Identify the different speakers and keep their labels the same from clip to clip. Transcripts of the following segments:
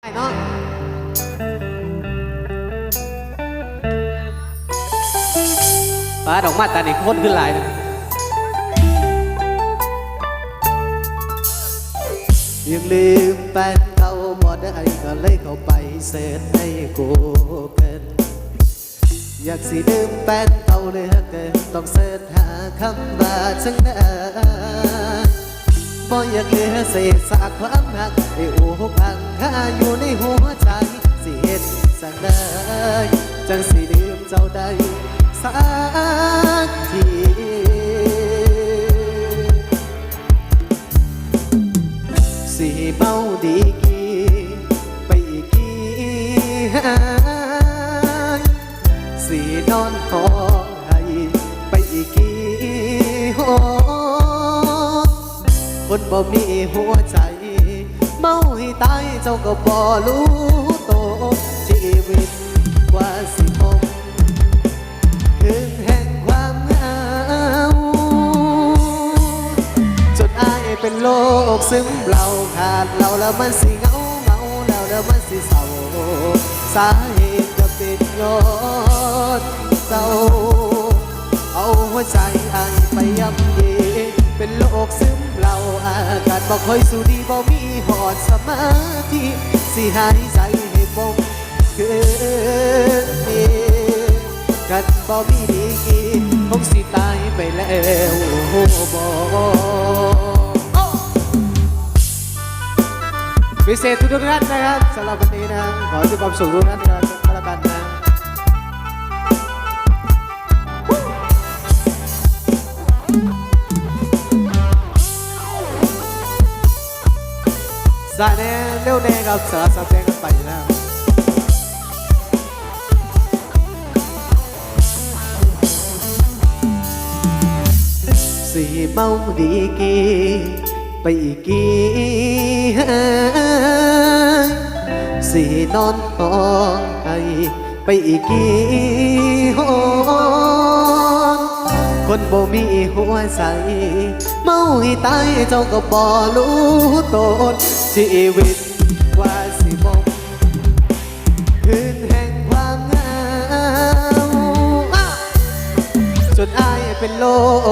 Speaker 1: ได้เนาะป้าดอกมาตานี่คนขึ้นหลายนะยังลืมแฟนเขาบ่ได้ก็เลยเข้าไปเสิร์ชในกูเกิลอยากสิลืมแฟนเขาเหลยเกินต้องเสิร์ชหาคำว่าจังได บ่อยากเหลือเศษสากความหักให้โอ้พังคาอยู่ในหัวใจ สิเฮ็ดสักได้จังสิลืมเจ้าได้สัก คนบ่มีหัวใจ เมาให้ตายเจ้าก็บ่รู้โตวชีวิตกว่าสิพบคืนแห่งความเหงาจนอายเป็นโรคซึมเราขาดเราแล้วมันสิเหงาเมาแล้วแล้วมันสิเศร้าสาเหตุก็เป็นย้อนเจ้าเอาหัวใจอายไปย่ำเยเป็นโรคซึมเรากาศบ่ค่อยสู้ดีบ่มีหอดสมาธิสิหายใจให้บงเกินเกันบ่มีดีกีคงสิตายไปแล้วบ่พิเศษทุกท่านนะครับสำหรับวันนี้นะขอให้ความสุขทุกท่านนะครับ สายแน่เร็วแน่ครับสารสับแดงกันไปแล้วสีเมาดีกีไปอีกกี่หายสีนอนห้องให้ไปอีกกี่ห้อง คนบ่มีหัวใจเมาให้ตายเจ้าก็บ่รู้ตนชีวิตกว่าสิบงคืนแห่งความเหงาจนอายเป็นโร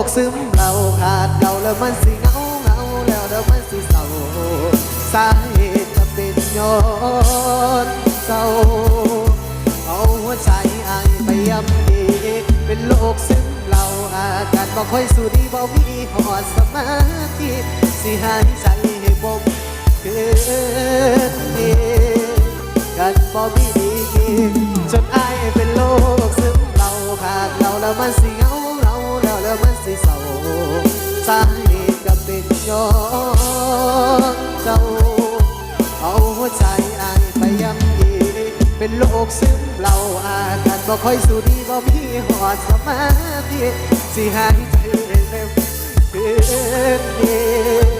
Speaker 1: คซึมเราขาดเราแล้วมันสิเหงาเหงาแล้วแล้วมันสิเศร้าสาเหตุจะเป็นย้อนเศร้าเอาหัวใจอายไปย่ำดีเป็นโรคซึม อาการบ่ค่อยสู้ดีบ่มีหอดสมาธิสิหายใจให้บมเกินเองกันบ่มีดีจนอายเป็นโรคซึมเราขาดเราแล้วมันสิเหงาเราแล้วแล้วมันสิเศร้าสาเหตุก็เป็นย้อนเจ้าเอาหัวใจอายไปย่ำยีเป็นโรคซึม บ่ค่อยสู้ดีบ่มีหอดสมาธิสิหายใจเร็วเกินเอง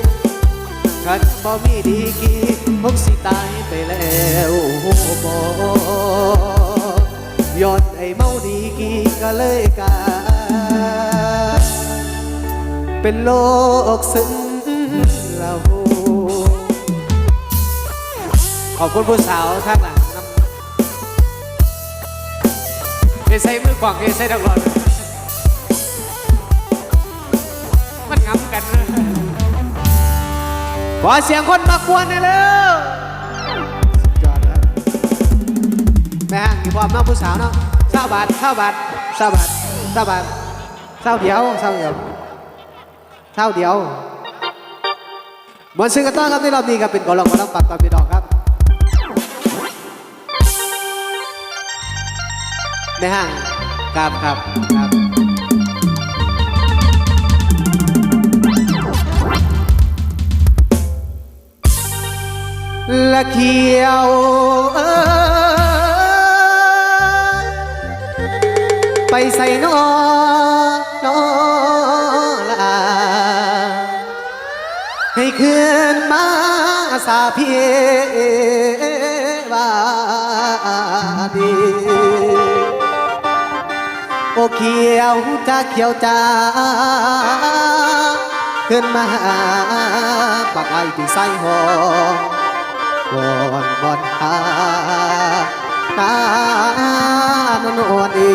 Speaker 1: กันบ่มีดีกี่คงสิตายไปแล้วบ่ย้อนไอ้เมาดีกี่ก็เลยกลายเป็นโรคซึมเราขอบคุณผู้สาวท่านหลังน ใส่มือกว่างใส่ดังรอนมันงำกันขอเสียงคนมากวนหน่อยเร็วสุดยอดครับแม่ห้างกี่ความน้องผู้สาวเนาะเศร้าบาทเศร้าบาทเศร้าบาทเศร้าบาทเศร้าเดียวเศร้าเดียวเศร้าเดียวบนซึ่งกันต้อนครับในรอบนี้ครับเป็นกอลองกอลองปักตอนพี่ดอก ในห้างครับครับครับละเขียวเอ้ยไปใส่นอนอลาให้คืนมาสาเพียบาดี เขียวจ้าเขียวจ้าขึ้นมาปากไอ้ที่ใส่หอมวอนบอนหาตานนวลอี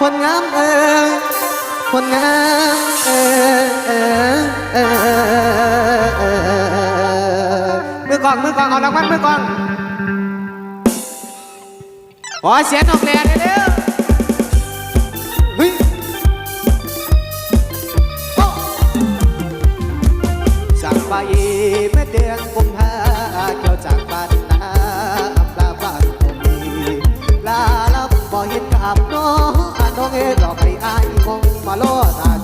Speaker 1: คนงามเออคนงามเออเออเออมือก่อนมือก่อนเอารางวัลมือก่อน ขอเสียงน้องแลนเร็วจากไปเมื่เดือนกุมภาเกี่ยวจากบ้านนาลาบ้านผมลาลับบ่เห็นกับน้องน้องเอ๋รอไปอายมองมาล้อตา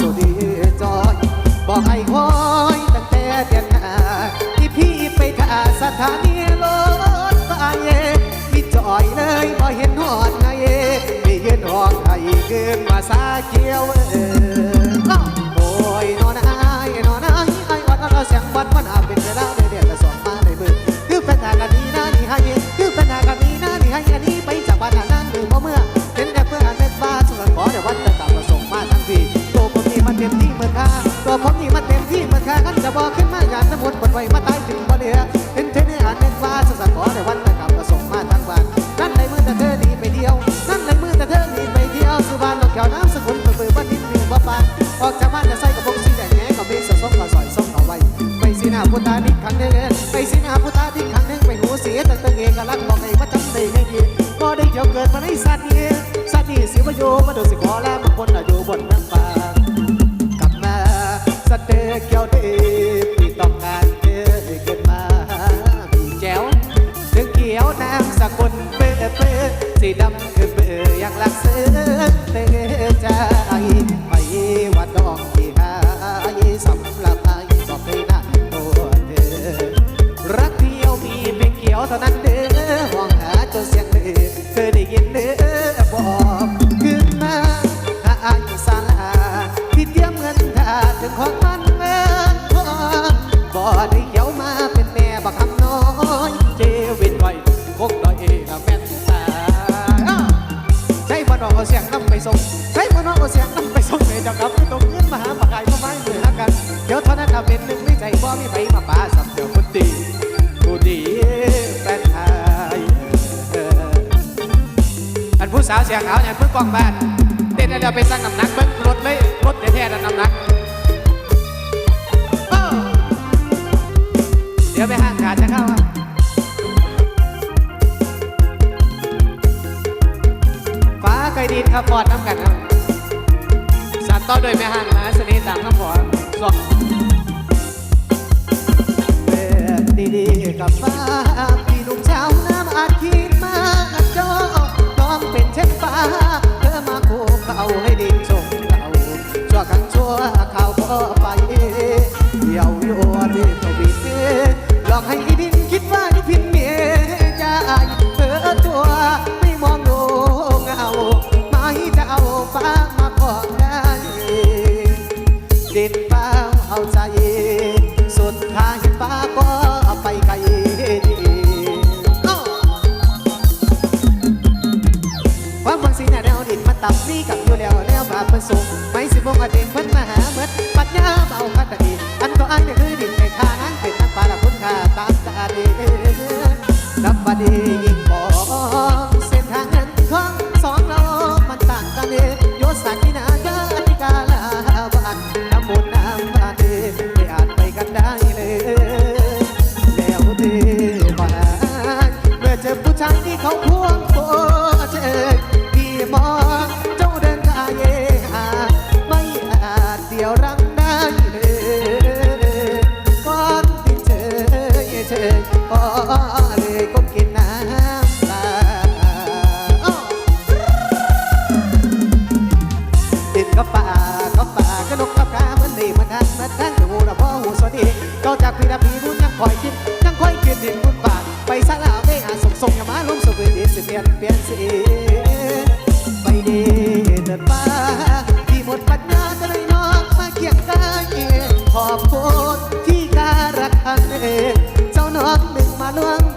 Speaker 1: สาเกียวเออโอ้ยนอนไอายนอนอาไอ้วัดนอนเสียงวัดมันอาเป็นเวลาเดือนละสองมาในมือคือเป็นทากันนี้นะนี่ให้คือเป็นทากันนี้นะนี่ให้อันนี้ไปจากบ้านนั่งดื่มเมื่อเห็นแต่เพื่อนเล็นบ้าสุรขอเต่วันแต่กลับมาส่งมาทั้งทีตัวผมนี่มันเต็มที่เมื่อค่าตัวผมนี่มันเต็มที่เมื่อค่ากันจะบอกขึ้นมาอย่างสมุดบนไว้มาตา เกี่ยวดีพี่ต้องการเธอให้เกิดมาพี่แจ๋วถึงเขียวนามสกุลเป๊ะเป๊ะสีดำ สียงเอาอย่างเพิ่งกองแบ้าน เต้นแล้วไปสร้างน้ำหนักเบิ้งรถเลยรถแท้ๆน้ำหนักเดี๋ยวไปห้างขาจะเข้าฟ้าไกลดินครับปอดน้ำกันครับสานต่อโดยแม่ห้างนะสนิทตามคำขอสอบดีๆกับฟ้าพี่หนุ่มชาวน้ำอาคี อัเองเจ้าน้องหนึ่งมาล้วง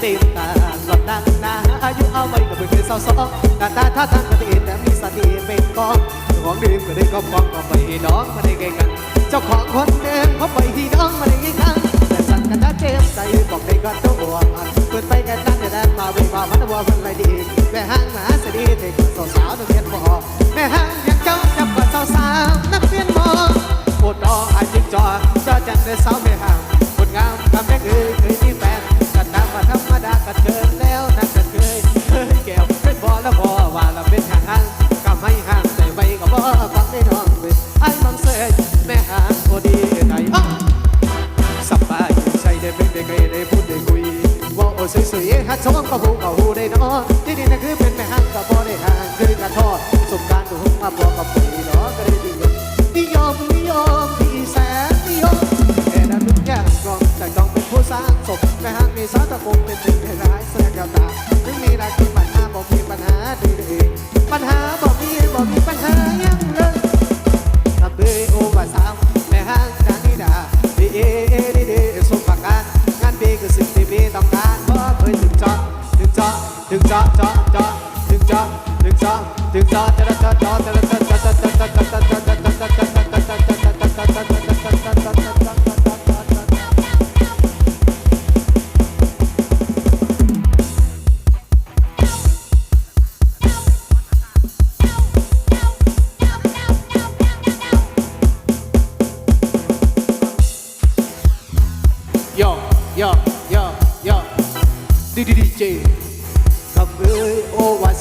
Speaker 1: เต็มตาหลอดดังนาอายุเอาไว้ก็เพิ่งเป็นสาวสองหน้าตาท่าทางก็ดีแต่มีสติเป็นกองเจ้าของดื่มก็ได้ก็ฟองก็ไปน้องมาได้ไงกันเจ้าของคนเดิมเขาไปที่น้องมาได้ไงกันแต่สันกันนะเจ็บใจบอกได้ก็ต้องห่วงมันเปิดไปกันตั้งแต่นั้นมาเป็นว่ามันว่ามันไรดีแม่ห้างหมาสดีเด็กสาวสาวนักเรียนบ่แม่ห้างยังเจ้าจับกับสาวสาวนักเรียนบ่ปวดรออาจิงจอจอจันเดือสาวแม่ห้างคนงามทำแม่คือเคยมี ธรรมดากันเกิญแล้วนะ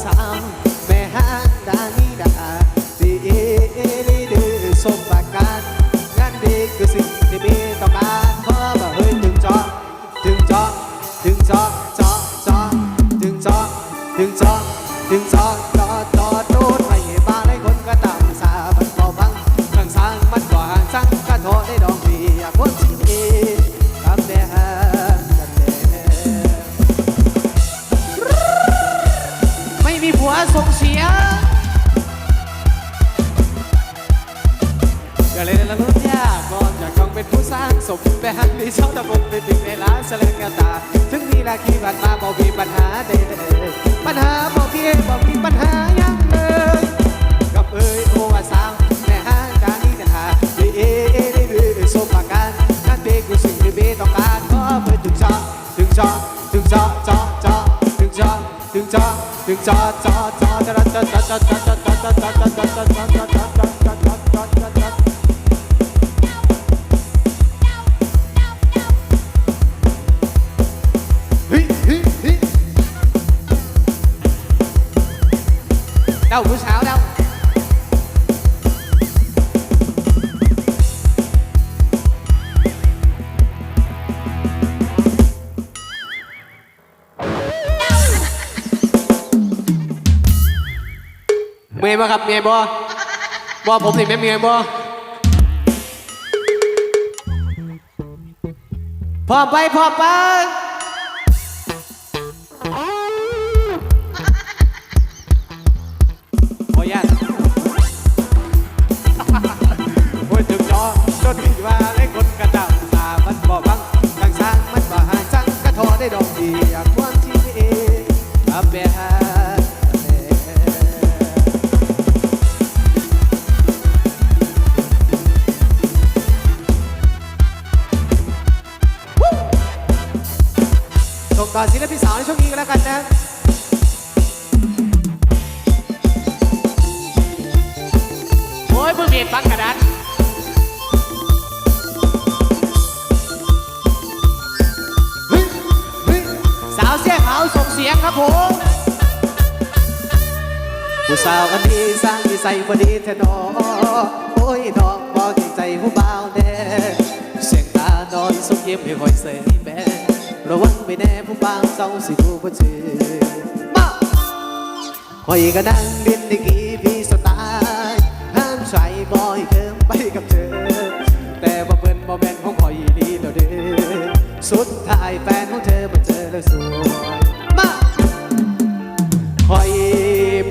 Speaker 1: สาวแม่ฮันดานี ก็เลยละลุ้นยากก่อนจากกองเป็นผู้สร้างสมแม่หันมีเช่าตะบกเป็นถึงในร้านสลงก้วตา ถึงมีนาคีบัตรมาบอกมีปัญหาใดเลยปัญหาบอกพี่บอกมีปัญหายังเลยกับเอ้ยโอวาสาวแม่ห้างการนี้นะฮะดีเอเอดีดีสมประการนั่นเป็นคือสิ่งที่เบต้องการก็เพื่อถึงจอถึงจอถึงจอจอจอถึงจอถึงจอถึงจอจอจอจะจะจะจะจะ เดาผู้สาวเดาเมย์บ่ครับเมย์บ่บ่ผมนี่แม่เมย์บ่พร้อมไปพร้อมไป ตก่อนศิลพี่สาวในช่วงนี้ก็แล้วกันนะ
Speaker 2: เสียขาวส่งเสียงครับผม
Speaker 1: ผู้สาวอันนี้สร้างนิสัยพอดีแท้นอโอ้ยน้องบอกเกรงใจผู้บ่าวแน่เสียงตานอนสุกเย็บไม่ค่อยเสยแม่ระวังไม่แน่ผู้บ่าวเจ้าสิดูบ่เจอมาคอยก็นั่งดินในกี่พี่สไตล์ห้ามใส่บอยเกิมไปกับเธอ แต่ว่าเปิ้นบ่แม่นของคอยดีแล้วเด้อสุดท้ายแฟน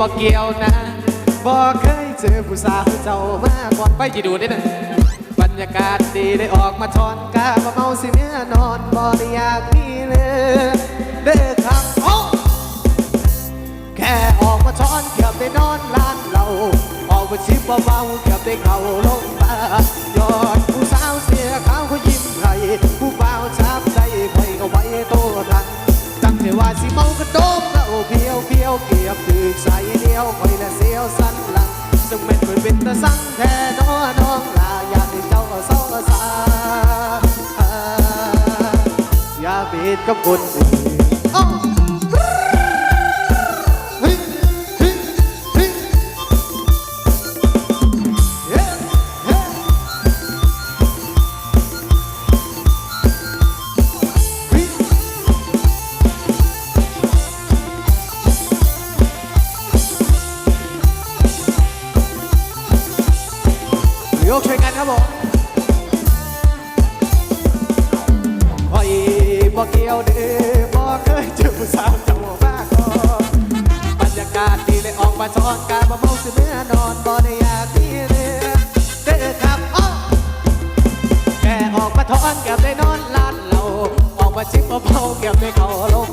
Speaker 1: บ่เกี่ยวนะบ่เคยเจอผู้สาวเจ้ามาก่อนไปจีดูได้นะบรรยากาศดีได้ออกมาทอนกาบ่เมาสิเมียนอนบ่ได้อยากมีเลยเด้อครับโอ้แค่ออกมาทอนเกือบได้นอนร้านเราออกมาชิบเบาๆเกือบได้เข้าลงมายอดผู้สาวเสียขาวเขายิ้มให้ผู้บ่าวช้ำใจคอยก็ไว้ ไม่ว่าสิเมากระโดบแล้วเพียวเพียวเกียบตึกใส่เดียวคอยและเสียวสันหลังซึ่งแม่นเป็นเป็นตะสังแท้น้อน้องลาอยากให้เจ้าเศร้าสาอย่าเบีดกับคนอื่น มาซ้อนกาบ่เมาสิเมื่อนอนบ่ได้อยากมีเรือเด้อครับอ้อแกออกมาทอนเก็บได้นอนลานเราออกมาชิบเบาเก็บได้เข้าลง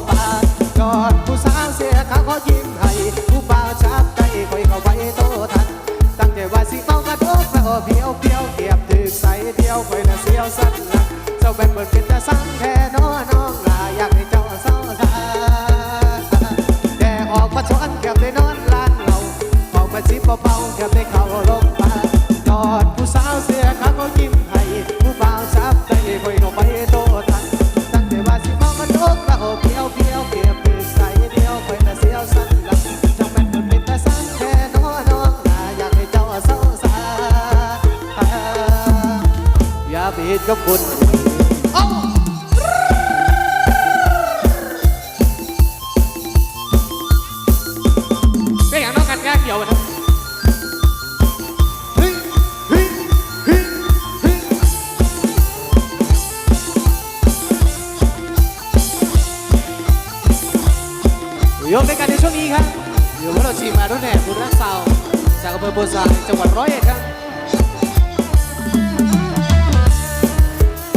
Speaker 1: ยกในกันในช่วงนี้ครับอยู่กับเราชีมารุ่นแห่คุณรักสาวจากอำเภอโพธิ์สายจังหวัดร้อยเอ็ดครับ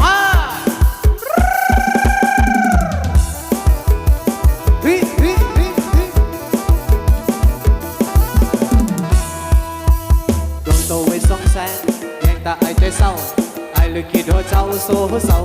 Speaker 1: มาเฮ้เฮ้ยเฮ้ยเฮ้ยดวงโตไว้สองแสนแยงตาไอใจเศร้าไอเลยคิดว่าเจ้าโซ่เศร้า